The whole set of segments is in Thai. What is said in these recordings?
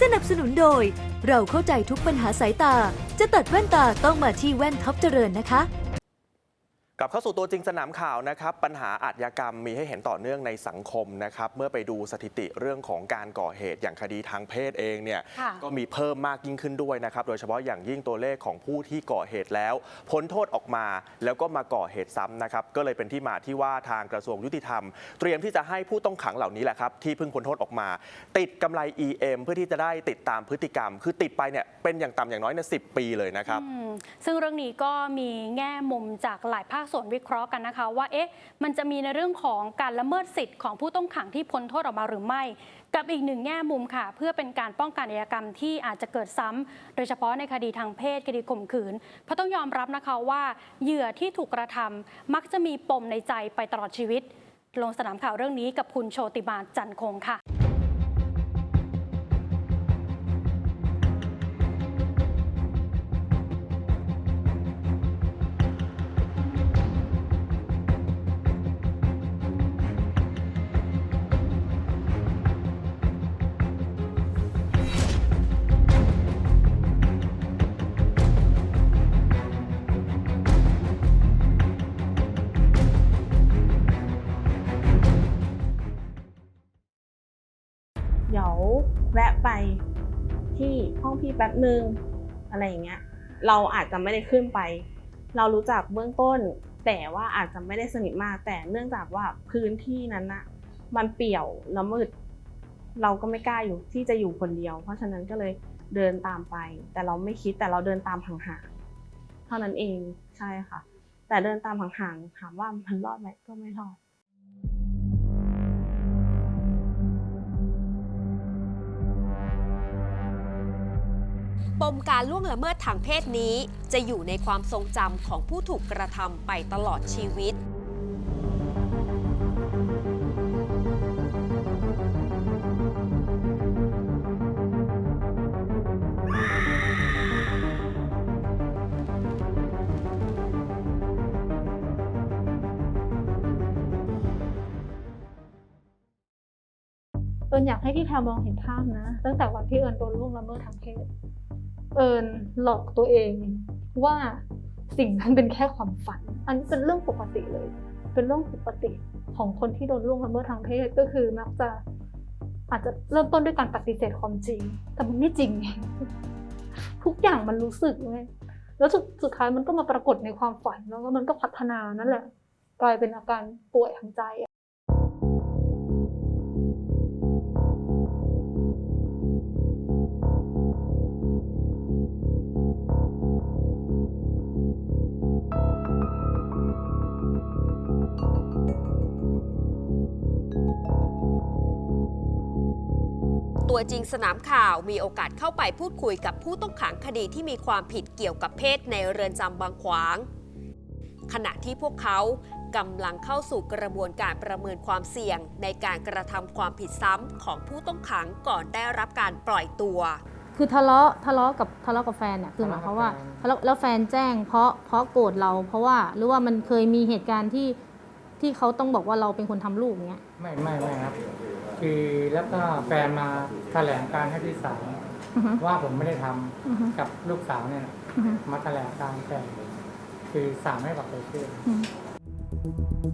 สนับสนุนโดย เราเข้าใจทุกปัญหาสายตา จะตัดแว่นตาต้องมาที่แว่นท็อปเจริญนะคะ กลับเข้าสู่ตัวจริงสนามข่าวนะครับ ปัญหาอาชญากรรมมีให้เห็นต่อเนื่องในสังคมนะครับ เมื่อไปดูสถิติเรื่องของการก่อเหตุอย่างคดีทางเพศเองเนี่ยค่ะก็มีเพิ่มมากยิ่งขึ้นด้วยนะครับ โดยเฉพาะอย่างยิ่งตัวเลขของผู้ที่ก่อเหตุแล้ว พ้นโทษออกมาแล้วก็มาก่อเหตุซ้ำนะครับ ก็เลยเป็นที่มาที่ว่าทางกระทรวงยุติธรรม เตรียมที่จะให้ผู้ต้องขังเหล่านี้แหละครับที่เพิ่งพ้นโทษออกมา ติดกำไร EM เพื่อที่จะได้ติดตามพฤติกรรม คือติดไปเนี่ยเป็นอย่างต่ำอย่างน้อยเนี่ยสิปีเลยนะครับอืมซึ่งเรื่องนี้ก็มีแง่มุมจากหลายภาคส่วนวิเคราะห์กันนะคะว่าเอ๊ะมันจะมีในเรื่องของการละเมิดสิทธิ์ของผู้ต้องขังที่พ้นโทษออกมาหรือไม่ กับอีกหนึ่งแง่มุมค่ะ เพื่อเป็นการป้องกันอาชญากรรมที่อาจจะเกิดซ้ำโดยเฉพาะในคดีทางเพศคดีข่มขืน เพราะต้องยอมรับนะคะว่าเหยื่อที่ถูกกระทำมักจะมีปมในใจไปตลอดชีวิต ลงสนามข่าวเรื่องนี้กับคุณโชติมาจันคงค่ะ ป๊บหนึ่งอะไรอย่างเงี้ย เราอาจจะไม่ได้ขึ้นไป เรารู้จักเบื้องต้น แต่ว่าอาจจะไม่ได้สนิทมาก แต่เนื่องจากว่าพื้นที่นั้นนะมันเปี่ยวแล้วมืด เราก็ไม่กล้าอยู่ที่จะอยู่คนเดียว เพราะฉะนั้นก็เลยเดินตามไป แต่เราไม่คิดแต่เราเดินตามห่างๆเท่านั้นเองใช่ค่ะ แต่เดินตามห่างๆถามว่ามันรอดไหมก็ไม่รอด ปมการล่วงละเมิดทางเพศนี้ จะอยู่ในความทรงจำของผู้ถูกกระทำไปตลอดชีวิต เอิญอยากให้พี่แพรมองเห็นภาพนะ ตั้งแต่วันที่เอิญโดนล่วงละเมิดทางเพศ เอิญหลอกตัวเองว่าสิ่งนั้นเป็นแค่ความฝัน อันนี้เป็นเรื่องปกติเลย เป็นเรื่องปกติของคนที่โดนล่วงละเมิดทางเพศก็คือมักจะอาจจะเริ่มต้นด้วยการปฏิเสธความจริง แต่มันไม่จริง ทุกอย่างมันรู้สึกเลยแล้วสุดสุดท้ายมันก็มาปรากฏในความฝันแล้วก็มันก็พัฒนานั่นแหละ กลายเป็นอาการป่วยทางใจ ตัวจริงสนามข่าวมีโอกาสเข้าไปพูดคุยกับผู้ต้องขังคดีที่มีความผิดเกี่ยวกับเพศในเรือนจำบางขวาง ขณะที่พวกเขากำลังเข้าสู่กระบวนการประเมินความเสี่ยง ในการกระทำความผิดซ้ำของผู้ต้องขังก่อนได้รับการปล่อยตัว คือทะเลาะทะเลาะกับทะเลาะกับแฟนเนี่ยคือหมายความว่าทะเลาะแล้วแฟนแจ้งเพราะเพราะโกรธเราเพราะว่าหรือว่ามันเคยมีเหตุการณ์ที่ที่เขาต้องบอกว่าเราเป็นคนทำลูกเงี้ย ไม่ไม่ไม่ครับ คือแล้วก็แฟนมาแถลงการให้ที่ศาลอือฮึ ว่าผมไม่ได้ทำอือฮึ กับลูกสาวเนี่ยนะอือฮึมาแถลงการแฟนคือศาลไม่ปักใจเชื่อ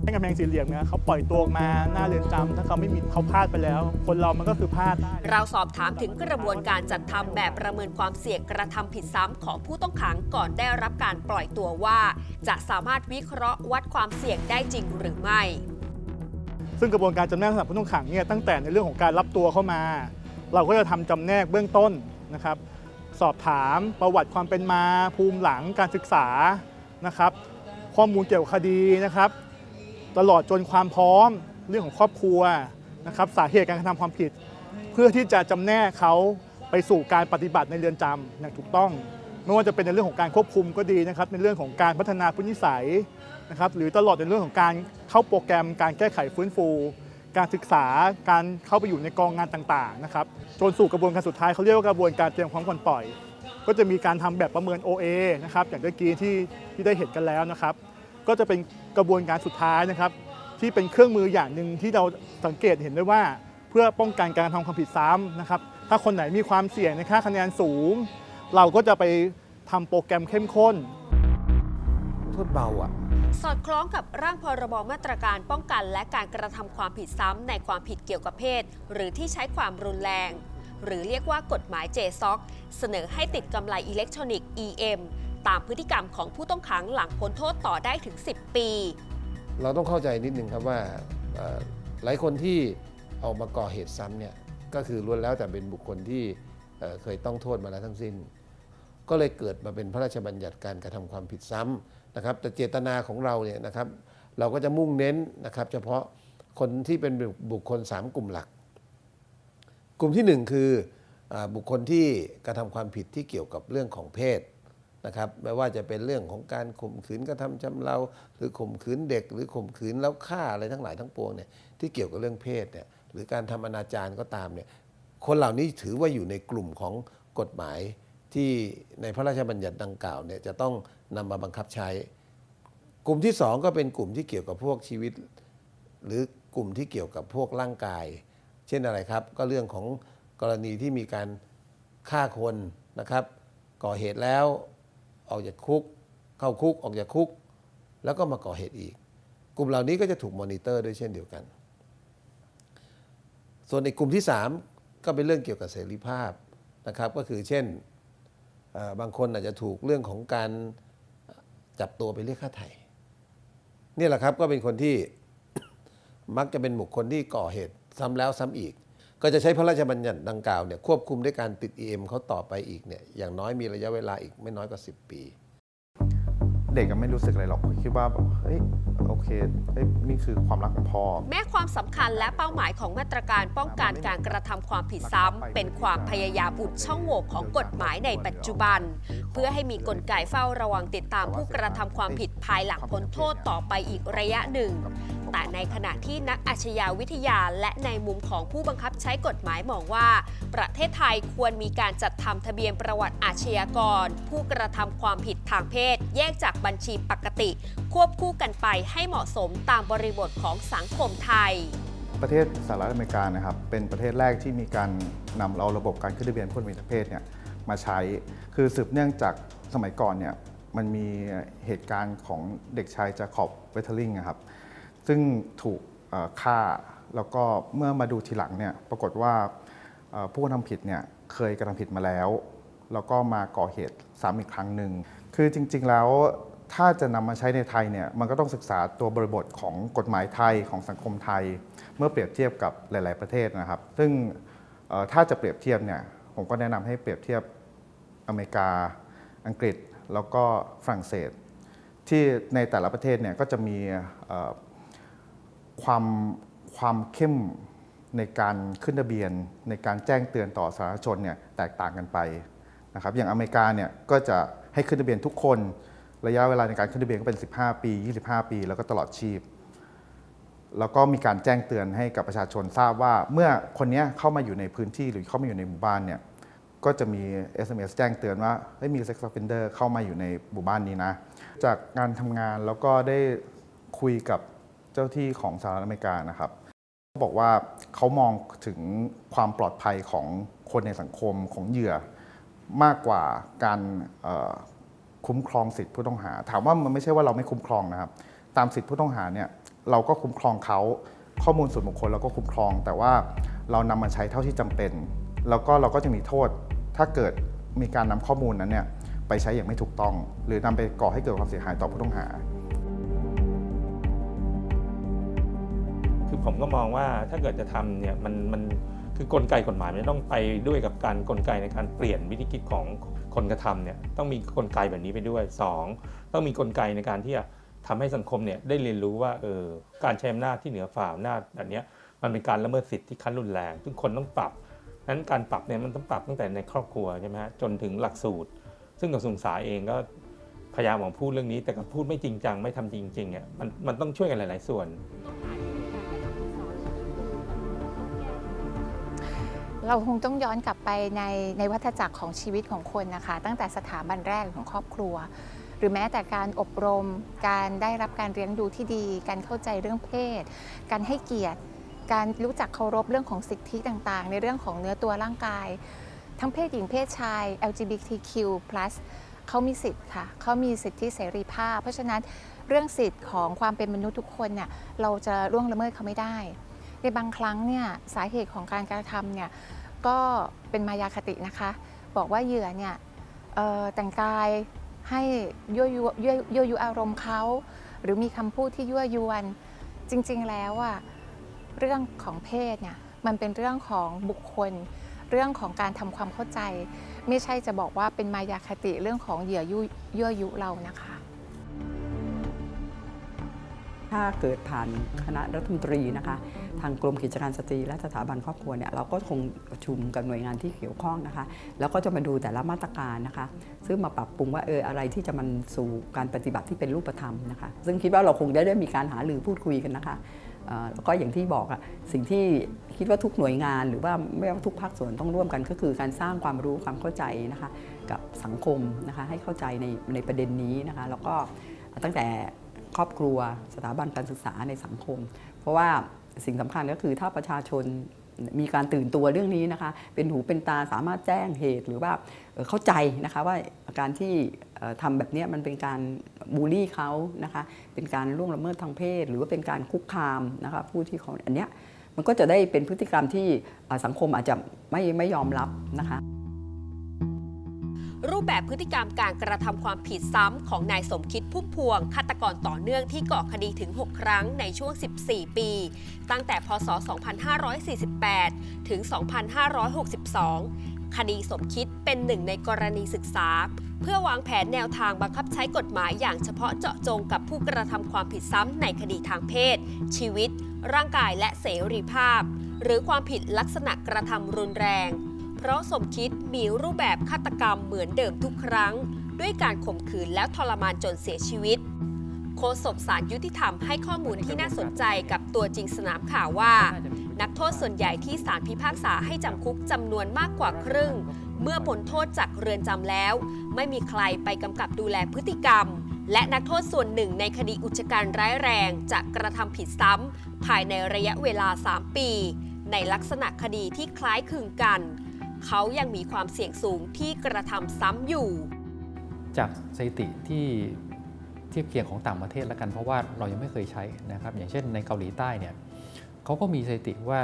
ให้กำแพงสี่เหลี่ยมเนี่ยเขาปล่อยตัวออกมาหน้าเรือนจำถ้าเขาไม่มีเขาพลาดไปแล้ว คนเรามันก็คือพลาดได้ เราสอบถามถึงกระบวนการจัดทำแบบประเมินความเสี่ยงกระทำผิดซ้ำของผู้ต้องขังก่อนได้รับการปล่อยตัวว่า จะสามารถวิเคราะห์วัดความเสี่ยงได้จริงหรือไม่ ซึ่งกระบวนการจำแนกสำหรับผู้ต้องขังเนี่ยตั้งแต่ในเรื่องของการรับตัวเข้ามา เราก็จะทำจำแนกเบื้องต้นนะครับ สอบถามประวัติความเป็นมาภูมิหลังการศึกษานะครับ ข้อมูลเกี่ยวกับคดีนะครับ ตลอดจนความพร้อมเรื่องของครอบครัวนะครับสาเหตุการกระทำความผิด เพื่อที่จะจำแนกเขาไปสู่การปฏิบัติในเรือนจำอย่างถูกต้อง ไม่ว่าจะเป็นในเรื่องของการควบคุมก็ดีนะครับในเรื่องของการพัฒนาพฤตินิสัยนะครับหรือตลอดในเรื่องของการเข้าโปรแกรม การแก้ไขฟื้นฟู การศึกษาการเข้าไปอยู่ในกองงานต่างๆนะครับจนสู่กระบวนการสุดท้ายเขาเรียกว่ากระบวนการเตรียมพร้อมก่อนปล่อย ก็จะมีการทำแบบประเมิน OA นะครับอย่างเมื่อกี้ที่ที่ได้เห็นกันแล้วนะครับ ก็จะเป็นกระบวนการสุดท้ายนะครับ ที่เป็นเครื่องมืออย่างหนึ่งที่เราสังเกตเห็นได้ว่า เพื่อป้องกันการทำความผิดซ้ำนะครับถ้าคนไหนมีความเสี่ยงในค่าคะแนนสูง เราก็จะไปทำโปรแกรมเข้มข้นโทษเบาอะ สอดคล้องกับร่างพรบมาตรการป้องกันและการกระทำความผิดซ้ำในความผิดเกี่ยวกับเพศ หรือที่ใช้ความรุนแรง หรือเรียกว่ากฎหมาย JSOC เสนอให้ติดกำไรอิเล็กทรอนิกส์ EM ตามพฤติกรรมของผู้ต้องขังหลังพ้นโทษต่อได้ถึง 10 ปี เราต้องเข้าใจนิดนึงครับว่าเอ่อหลายคนที่เอามาก่อเหตุซ้ำเนี่ยก็คือล้วนแล้วแต่เป็นบุคคลที่ เคยต้องโทษมาแล้วทั้งสิ้น ก็เลยเกิดมาเป็นพระราชบัญญัติการกระทำความผิดซ้ำนะครับ แต่เจตนาของเราเนี่ยนะครับ เราก็จะมุ่งเน้นนะครับ เฉพาะคนที่เป็นบุคคล 3 กลุ่มหลัก กลุ่มที่ 1 คืออบุคคลที่กระทำความผิดที่เกี่ยวกับเรื่องของเพศนะครับไม่ว่าจะเป็นเรื่องของการข่มขืนกระทำชำเราหรือข่มขืนเด็ก หรือข่มขืนแล้วฆ่าอะไรทั้งหลายทั้งปวงเนี่ยที่เกี่ยวกับเรื่องเพศเนี่ยหรือการทำอนาจารก็ตามเนี่ย คนเหล่านี้ถือว่าอยู่ในกลุ่มของกฎหมายที่ในพระราชบัญญัติดังกล่าวเนี่ยจะต้องนำมาบังคับใช้ กลุ่มที่สองก็เป็นกลุ่มที่เกี่ยวกับพวกชีวิต หรือกลุ่มที่เกี่ยวกับพวกร่างกาย เช่นอะไรครับ ก็เรื่องของกรณีที่มีการฆ่าคนนะครับ ก่อเหตุแล้วออกจากคุก เข้าคุกออกจากคุก แล้วก็มาก่อเหตุอีก กลุ่มเหล่านี้ก็จะถูกมอนิเตอร์ด้วยเช่นเดียวกัน ส่วนในกลุ่มที่ 3 ก็เป็นเรื่องเกี่ยวกับเสรีภาพนะครับ ก็คือเช่นบางคนอาจจะถูกเรื่องของการจับตัวไปเรียกค่าไถ่นี่แหละครับก็เป็นคนที่มักจะเป็นบุคคลที่ก่อเหตุซ้ำแล้วซ้ำอีก ก็จะใช้พระราชบัญญัติดังกล่าวเนี่ยควบคุมด้วยการติด EM เขาต่อไปอีกเนี่ยอย่างน้อยมีระยะเวลาอีกไม่น้อยกว่า 10 ปี เด็กก็ไม่รู้สึกอะไรหรอกคิดว่าแบบเฮ้ย โอเคเฮ้ยนี่คือความรักของพ่อ แม้ความสำคัญและเป้าหมายของมาตรการป้องกันการกระทำความผิดซ้ำเป็นความพยายามอุดช่องโหว่ของกฎหมายในปัจจุบัน เพื่อให้มีกลไกเฝ้าระวังติดตามผู้กระทำความผิดภายหลังพ้นโทษต่อไปอีกระยะหนึ่ง แต่ในขณะที่นักอาชญาวิทยาและในมุมของผู้บังคับใช้กฎหมายมองว่า ประเทศไทยควรมีการจัดทำทะเบียนประวัติอาชญากร ผู้กระทำความผิดทางเพศ แยกจากบัญชีปกติ ควบคู่กันไปให้เหมาะสมตามบริบทของสังคมไทย ประเทศสหรัฐอเมริกานะครับเป็นประเทศแรกที่มีการนำเอาระบบการขึ้นทะเบียนผู้มีทางเพศเนี่ยมาใช้ คือสืบเนื่องจากสมัยก่อนเนี่ยมันมีเหตุการณ์ของเด็กชายจาคอบเวทเทอริงนะครับซึ่งถูกฆ่าแล้วก็เมื่อมาดูทีหลังเนี่ยปรากฏว่าผู้กระทำผิดเนี่ยเคยกระทำผิดมาแล้ว แล้วก็มาก่อเหตุซ้ำอีกครั้งหนึ่ง คือจริงๆแล้ว ถ้าจะนำมาใช้ในไทยเนี่ยมันก็ต้องศึกษาตัวบริบทของกฎหมายไทยของสังคมไทย เมื่อเปรียบเทียบกับหลาย ๆ ประเทศนะครับ ซึ่งถ้าจะเปรียบเทียบเนี่ยผมก็แนะนำให้เปรียบเทียบอเมริกา อังกฤษแล้วก็ฝรั่งเศส ที่ในแต่ละประเทศเนี่ยก็จะมีความความเข้มในการขึ้นทะเบียน ในการแจ้งเตือนต่อสาธารณชนเนี่ยแตกต่างกันไปนะครับอย่างอเมริกาเนี่ยก็จะให้ขึ้นทะเบียนทุกคน ระยะเวลาในการขึ้นทะเบียนก็เป็น 15 ปี 25 ปี แล้วก็ตลอดชีพ แล้วก็มีการแจ้งเตือนให้กับประชาชนทราบว่า เมื่อคนนี้เข้ามาอยู่ในพื้นที่หรือเข้ามาอยู่ในหมู่บ้านเนี่ยก็จะมี SMS แจ้งเตือนว่าเฮ้ยมี sex offender เข้ามาอยู่ในหมู่บ้านนี้นะ จากการทำงานแล้วก็ได้คุยกับเจ้าที่ของสหรัฐอเมริกานะครับเขาบอกว่าเขามองถึงความปลอดภัยของคนในสังคมของเหยื่อมากกว่าการ คุ้มครองสิทธิผู้ต้องหา ถามว่ามันไม่ใช่ว่าเราไม่คุ้มครองนะครับ ตามสิทธิผู้ต้องหาเนี่ยเราก็คุ้มครองเขาข้อมูลส่วนบุคคลเราก็คุ้มครอง แต่ว่าเรานำมาใช้เท่าที่จำเป็น แล้วก็เราก็จะมีโทษ ถ้าเกิดมีการนำข้อมูลนั้นเนี่ยไปใช้อย่างไม่ถูกต้อง หรือนำไปก่อให้เกิดความเสียหายต่อผู้ต้องหา คือผมก็มองว่าถ้าเกิดจะทำเนี่ยมันมันคือกลไกกฎหมายมันต้องไปด้วยกับการกลไกในการเปลี่ยนวิธีคิดของ คนกระทำเนี่ยต้องมีกลไกแบบนี้ไปด้วยสองต้องมีกลไกในการที่จะทำให้สังคมเนี่ยได้เรียนรู้ว่าเออการใช้อำนาจที่เหนือฝ่าอำนาจแบบเนี้ยมันเป็นการละเมิดสิทธิที่ขั้นรุนแรงซึ่งคนต้องปรับนั้นการปรับเนี่ยมันต้องปรับตั้งแต่ในครอบครัวใช่ไหมฮะจนถึงหลักสูตร ซึ่งกระทรวงศึกษาเองก็พยายามของพูดเรื่องนี้ แต่ก็พูดไม่จริงจังไม่ทำจริงๆเนี่ยมันมันต้องช่วยกันหลาย ๆ ส่วน เราคงต้องย้อนกลับไปในในวัฏจักรของชีวิตของคนนะคะ ตั้งแต่สถาบันแรกของครอบครัว หรือแม้แต่การอบรม การได้รับการเลี้ยงดูที่ดี การเข้าใจเรื่องเพศ การให้เกียรติ การรู้จักเคารพเรื่องของสิทธิต่างๆ ในเรื่องของเนื้อตัวร่างกาย ทั้งเพศหญิงเพศชาย LGBTQ+ เขามีสิทธิ์ค่ะเขามีสิทธิเสรีภาพ เพราะฉะนั้นเรื่องสิทธิ์ของความเป็นมนุษย์ทุกคนเนี่ยเราจะล่วงละเมิดเขาไม่ได้ ในบางครั้งเนี่ยสาเหตุของการกระทำเนี่ยก็เป็นมายาคตินะคะ บอกว่าเหยื่อเนี่ยแต่งกายให้ยั่วยุยั่วยั่วยุอารมณ์เขาหรือมีคำพูดที่ยั่วยวนจริงๆแล้วอะเรื่องของเพศเนี่ยมันเป็นเรื่องของบุคคล เรื่องของการทำความเข้าใจ ไม่ใช่จะบอกว่าเป็นมายาคติเรื่องของเหยื่อยั่วยุเรานะคะ ถ้าเกิดผ่านคณะรัฐมนตรีนะคะทางกรมกิจการสตรีและสถาบันครอบครัวเนี่ยเราก็คงประชุมกับหน่วยงานที่เกี่ยวข้องนะคะ แล้วก็จะมาดูแต่ละมาตรการนะคะ ซึ่งมาปรับปรุงว่าเอออะไรที่จะมันสู่การปฏิบัติที่เป็นรูปธรรมนะคะ ซึ่งคิดว่าเราคงได้ได้มีการหารือพูดคุยกันนะคะแล้วก็อย่างที่บอกอะสิ่งที่คิดว่าทุกหน่วยงานหรือว่าไม่ว่าทุกภาคส่วนต้องร่วมกันก็คือการสร้างความรู้ความเข้าใจนะคะ กับสังคมนะคะให้เข้าใจในในประเด็นนี้นะคะ แล้วก็ตั้งแต่ ครอบครัว สถาบันการศึกษาในสังคม เพราะว่าสิ่งสำคัญก็คือถ้าประชาชนมีการตื่นตัวเรื่องนี้นะคะ เป็นหูเป็นตาสามารถแจ้งเหตุหรือว่าเข้าใจนะคะว่าการที่เอ่อทำแบบนี้มันเป็นการบูลลี่เขานะคะ เป็นการล่วงละเมิดทางเพศ หรือว่าเป็นการคุกคามนะคะผู้ที่เขาอันเนี้ยมันก็จะได้เป็นพฤติกรรมที่สังคมอาจจะไม่ไม่ยอมรับนะคะ รูปแบบพฤติกรรมการกระทำความผิดซ้ำของนายสมคิดพุ่มพวงฆาตกรต่อเนื่องที่ก่อคดีถึง 6 ครั้งในช่วง 14 ปี ตั้งแต่พศ 2548 ถึง 2562 คดีสมคิดเป็นหนึ่งในกรณีศึกษา เพื่อวางแผนแนวทางบังคับใช้กฎหมายอย่างเฉพาะเจาะจงกับผู้กระทำความผิดซ้ำในคดีทางเพศ ชีวิต ร่างกายและเสรีภาพ หรือความผิดลักษณะกระทำรุนแรง ราะสมคิดมีรูปแบบฆาตกรรมเหมือนเดิมทุกครั้ง ด้วยการข่มขืนแล้วทรมานจนเสียชีวิต โฆษกสารยุติธรรมให้ข้อมูลที่น่าสนใจกับตัวจริงสนามข่าวว่า นักโทษส่วนใหญ่ที่ศาลพิพากษาให้จำคุกจำนวนมากกว่าครึ่ง เมื่อพ้นโทษจากเรือนจำแล้ว ไม่มีใครไปกำกับดูแลพฤติกรรม และนักโทษส่วนหนึ่งในคดีอุกชะการร้ายแรงจะกระทำผิดซ้ำภายในระยะเวลา 3 ปี ในลักษณะคดีที่คล้ายคลึงกัน เขายังมีความเสี่ยงสูงที่กระทำซ้ำอยู่ จากสถิติที่เทียบเคียงของต่างประเทศแล้วกัน เพราะว่าเรายังไม่เคยใช้นะครับ อย่างเช่นในเกาหลีใต้เนี่ยเขาก็มีสถิติว่า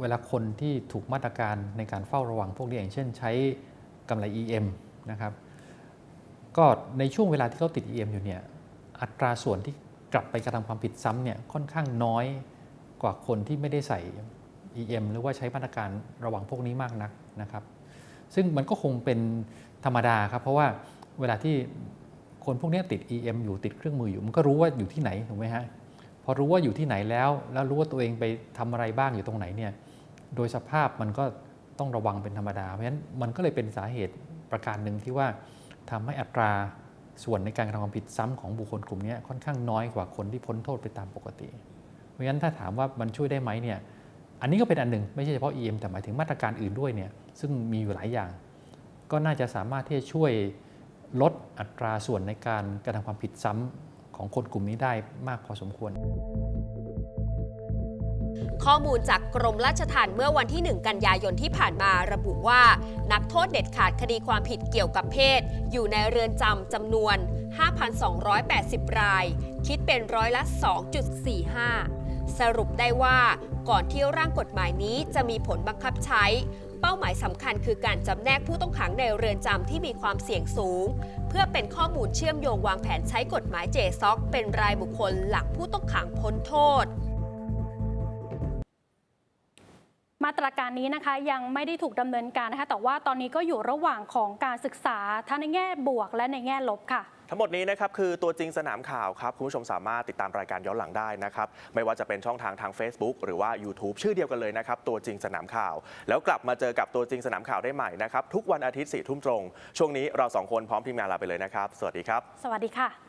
เวลาคนที่ถูกมาตรการในการเฝ้าระวังพวกนี้อย่างเช่น ใช้กำไร EM นะครับ ก็ในช่วงเวลาที่เขาติด EM อยู่เนี่ยอัตราส่วนที่กลับไปกระทำความผิดซ้ำเนี่ยค่อนข้างน้อยกว่าคนที่ไม่ได้ใส่ EM หรือว่าใช้มาตรการระวังพวกนี้มากนักนะครับ ซึ่งมันก็คงเป็นธรรมดาครับ เพราะว่าเวลาที่คนพวกนี้ติด EM อยู่ติดเครื่องมืออยู่ มันก็รู้ว่าอยู่ที่ไหนถูกไหมฮะพอรู้ว่าอยู่ที่ไหนแล้ว แล้วรู้ว่าตัวเองไปทำอะไรบ้างอยู่ตรงไหนเนี่ยโดยสภาพมันก็ต้องระวังเป็นธรรมดา เพราะฉะนั้นมันก็เลยเป็นสาเหตุประการหนึ่งที่ว่าทำให้อัตราส่วนในการกระทำความผิดซ้ำของบุคคลกลุ่มนี้ค่อนข้างน้อยกว่าคนที่พ้นโทษไปตามปกติ เพราะฉะนั้นถ้าถามว่ามันช่วยได้ไหมเนี่ย อันนี้ก็เป็นอันหนึ่งไม่ใช่เฉพาะ EM แต่หมายถึงมาตรการอื่นด้วยเนี่ยซึ่งมีอยู่หลายอย่าง ก็น่าจะสามารถที่จะช่วยลดอัตราส่วนในการกระทำความผิดซ้ำของคนกลุ่มนี้ได้มากพอสมควร ข้อมูลจากกรมราชทัณฑ์เมื่อวันที่ 1 กันยายนที่ผ่านมาระบุว่า นักโทษเด็ดขาดคดีความผิดเกี่ยวกับเพศ อยู่ในเรือนจำจำนวน 5,280 ราย คิดเป็นร้อยละ 2.45 สรุปได้ว่าก่อนที่ร่างกฎหมายนี้จะมีผลบังคับใช้ เป้าหมายสำคัญคือการจำแนกผู้ต้องขังในเรือนจำที่มีความเสี่ยงสูง เพื่อเป็นข้อมูลเชื่อมโยงวางแผนใช้กฎหมายเจซ็อกเป็นรายบุคคลหลังผู้ต้องขังพ้นโทษมาตรการนี้นะคะยังไม่ได้ถูกดำเนินการนะคะแต่ว่าตอนนี้ก็อยู่ระหว่างของการศึกษาทั้งในแง่บวกและในแง่ลบค่ะ ทั้งหมดนี้นะครับคือตัวจริงสนามข่าวครับ คุณผู้ชมสามารถติดตามรายการย้อนหลังได้นะครับ ไม่ว่าจะเป็นช่องทางทาง Facebook หรือว่า YouTube ชื่อเดียวกันเลยนะครับ ตัวจริงสนามข่าว แล้วกลับมาเจอกับตัวจริงสนามข่าวได้ใหม่นะครับ ทุกวันอาทิตย์สี่ทุ่มตรง ช่วงนี้เราสองคนพร้อมทีมงานลาไปเลยนะครับ สวัสดีครับ สวัสดีค่ะ